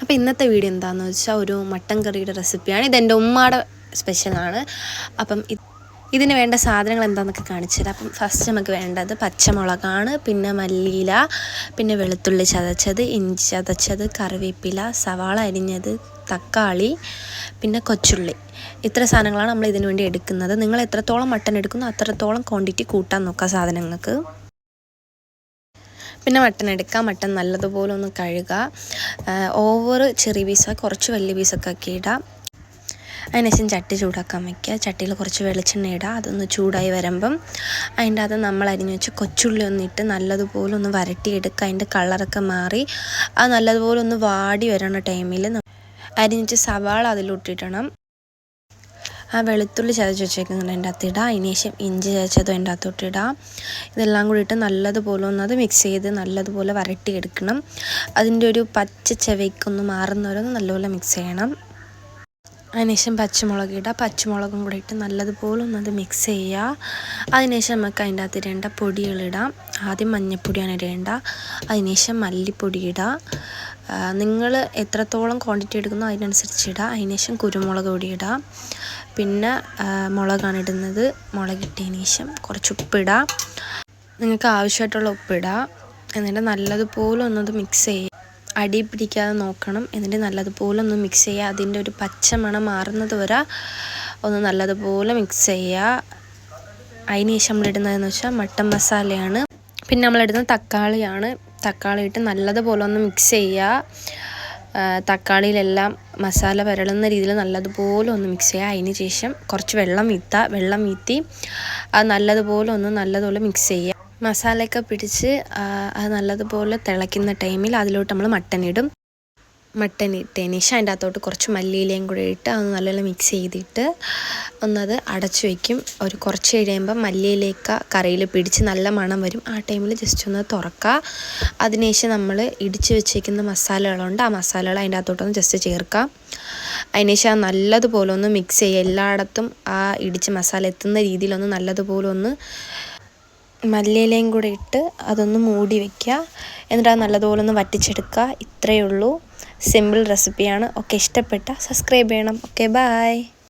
അപ്പോൾ ഇന്നത്തെ വീഡിയോ എന്താണെന്ന് വെച്ചാൽ ഒരു മട്ടൻ കറിയുടെ റെസിപ്പിയാണ്. ഇതെന്റെ ഉമ്മയുടെ സ്പെഷ്യലാണ് അപ്പം ഇത് ഇതിന് വേണ്ട സാധനങ്ങൾ എന്താണെന്നൊക്കെ കാണിച്ചു തരാം. അപ്പം ഫസ്റ്റ് നമുക്ക് വേണ്ടത് പച്ചമുളകാണ് പിന്നെ മല്ലിയില പിന്നെ വെളുത്തുള്ളി ചതച്ചത് ഇഞ്ചി ചതച്ചത് കറിവേപ്പില സവാള അരിഞ്ഞത് തക്കാളി പിന്നെ കൊച്ചുള്ളി. ഇത്ര സാധനങ്ങളാണ് നമ്മൾ ഇതിനു വേണ്ടി എടുക്കുന്നത്. നിങ്ങൾ എത്രത്തോളം മട്ടൻ എടുക്കുന്നു അത്രത്തോളം ക്വാണ്ടിറ്റി കൂട്ടാൻ നോക്കുക സാധനങ്ങൾക്ക്. പിന്നെ മട്ടൻ എടുക്കുക മട്ടൻ നല്ലതുപോലെ ഒന്ന് കഴുകുക ഓവർ ചെറിയ പീസ കുറച്ച് വലിയ പീസൊക്കെ ആക്കി ഇടുക അതിനുശേഷം ചട്ടി ചൂടാക്കാൻ വയ്ക്കുക ചട്ടിയിൽ കുറച്ച് വെളിച്ചെണ്ണ ഇടുക അതൊന്ന് ചൂടായി വരുമ്പം അതിന്റെ അത് നമ്മൾ അരിഞ്ഞു വെച്ച് കൊച്ചുള്ളി ഒന്നിട്ട് നല്ലതുപോലെ ഒന്ന് വരട്ടിയെടുക്കുക. അതിന്റെ കളറൊക്കെ മാറി. അത് നല്ലതുപോലെ ഒന്ന് വാടി വരണ ടൈമിൽ അരിഞ്ഞു വെച്ച് സവാള അതിലിട്ടിടണം ആ വെളുത്തുള്ളി ചതച്ച് വെച്ചേക്കുന്നത് അതിന്റെ അകത്ത് ഇടാം. അതിന് ശേഷം ഇഞ്ചി ചതച്ചതും അതിന്റെ അകത്തോട്ട് ഇടാം. ഇതെല്ലാം കൂടി ഇട്ട് നല്ലതുപോലെ ഒന്ന് അത് മിക്സ് ചെയ്ത് നല്ലതുപോലെ വരട്ടിയെടുക്കണം. അതിന്റെ ഒരു പച്ച ചെവയ്ക്കൊന്ന് മാറുന്നവരൊന്ന് നല്ലപോലെ മിക്സ് ചെയ്യണം. അതിനുശേഷം പച്ചമുളക് ഇടുക പച്ചമുളകും കൂടി ഇട്ട് നല്ലതുപോലെ ഒന്നത് മിക്സ് ചെയ്യുക അതിനുശേഷം നമുക്ക് അതിന്റെ അകത്ത് ഇടേണ്ട പൊടികളിടാം ആദ്യം മഞ്ഞൾപ്പൊടിയാണ് ഇടേണ്ട. അതിനുശേഷം മല്ലിപ്പൊടി ഇടുക നിങ്ങൾ എത്രത്തോളം ക്വാണ്ടിറ്റി എടുക്കുന്നോ അതിനനുസരിച്ച് ഇടുക അതിനുശേഷം കുരുമുളക് പൊടി ഇടുക പിന്നെ മുളകാണ് ഇടുന്നത്. മുളകിട്ടതിന് ശേഷം കുറച്ച് ഉപ്പിടുക നിങ്ങൾക്ക് ആവശ്യമായിട്ടുള്ള ഉപ്പിടുക എന്നിട്ട് നല്ലതുപോലെ ഒന്നത് മിക്സ് ചെയ്യുക അടി പിടിക്കാതെ നോക്കണം. എന്നിട്ട് നല്ലതുപോലെ ഒന്ന് മിക്സ് ചെയ്യുക. അതിന്റെ ഒരു പച്ച മണം മാറുന്നത് വരെ ഒന്ന് നല്ലതുപോലെ മിക്സ് ചെയ്യുക. അതിന് ശേഷം നമ്മളിടുന്നതെന്ന് വെച്ചാൽ മട്ടൻ മസാലയാണ്. പിന്നെ നമ്മളിടുന്നത് തക്കാളിയാണ്. തക്കാളി ഇട്ട് നല്ലതുപോലെ ഒന്ന് മിക്സ് ചെയ്യുക. തക്കാളിയിലെല്ലാം മസാല വരളുന്ന രീതിയിൽ നല്ലതുപോലെ ഒന്ന് മിക്സ് ചെയ്യുക. അതിന് ശേഷം കുറച്ച് വെള്ളം വീത്തുക വെള്ളം വീത്തി അത് നല്ലതുപോലെ ഒന്ന് നല്ലതുപോലെ മിക്സ് ചെയ്യുക. മസാലയൊക്കെ പിടിച്ച് അത് നല്ലതുപോലെ തിളയ്ക്കുന്ന ടൈമിൽ അതിലോട്ട് നമ്മൾ മട്ടൻ ഇടും. മട്ടൻ ഇട്ടതിന് ശേഷം അതിന്റെ അകത്തോട്ട് കുറച്ച് മല്ലിയിലയും കൂടെ ഇട്ട് അത് നല്ലപോലെ മിക്സ് ചെയ്തിട്ട് ഒന്നത് അടച്ചു വയ്ക്കും ഒരു കുറച്ച് കഴിയുമ്പോൾ മല്ലിയിലേക്ക് കറിയിൽ പിടിച്ച് നല്ല മണം വരും. ആ ടൈമിൽ ജസ്റ്റ് ഒന്ന് തുറക്കുക അതിനുശേഷം നമ്മൾ ഇടിച്ച് വെച്ചേക്കുന്ന മസാലകളുണ്ട്. ആ മസാലകൾ അതിന്റെ അകത്തോട്ടൊന്ന് ജസ്റ്റ് ചേർക്കുക അതിനുശേഷം നല്ലതുപോലെ ഒന്ന് മിക്സ് ചെയ്യുക. എല്ലായിടത്തും ആ ഇടിച്ച് മസാല എത്തുന്ന രീതിയിലൊന്ന് നല്ലതുപോലെ ഒന്ന് മല്ലിയിലയും കൂടെ ഇട്ട് അതൊന്ന് മൂടി വയ്ക്കുക എന്നിട്ട് അത് നല്ലതുപോലെ ഒന്ന് വറ്റിച്ചെടുക്കുക. ഇത്രയേ ഉള്ളൂ. സിമ്പിൾ റെസിപ്പിയാണ് ഒക്കെ ഇഷ്ടപ്പെട്ടാൽ സബ്സ്ക്രൈബ് ചെയ്യണം. Okay bye